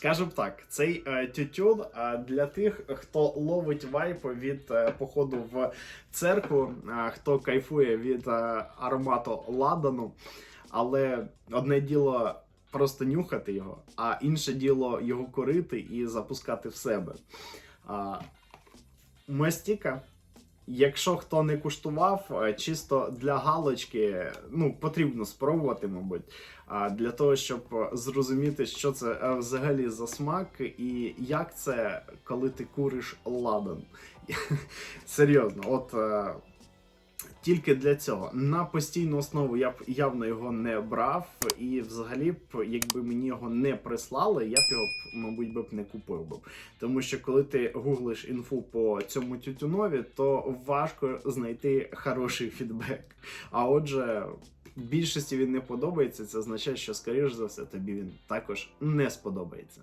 Скажем так, цей е, тютюн е, для тих, хто ловить вайп від е, походу в церкву, е, хто кайфує від е, аромату ладану. Але одне діло просто нюхати його, а інше діло його курити і запускати в себе. А, мастіка. Якщо хто не куштував, е, чисто для галочки, ну потрібно спробувати, мабуть, для того, щоб зрозуміти, що це е, взагалі за смак, і як це, коли ти куриш ладан. Серйозно, от е, тільки для цього. На постійну основу я б явно його не брав, і взагалі б, якби мені його не прислали, я б його, мабуть, би б не купив би. Тому що коли ти гуглиш інфу по цьому тютюнові, то важко знайти хороший фідбек. А отже, більшості він не подобається. Це означає, що, скоріш за все, тобі він також не сподобається.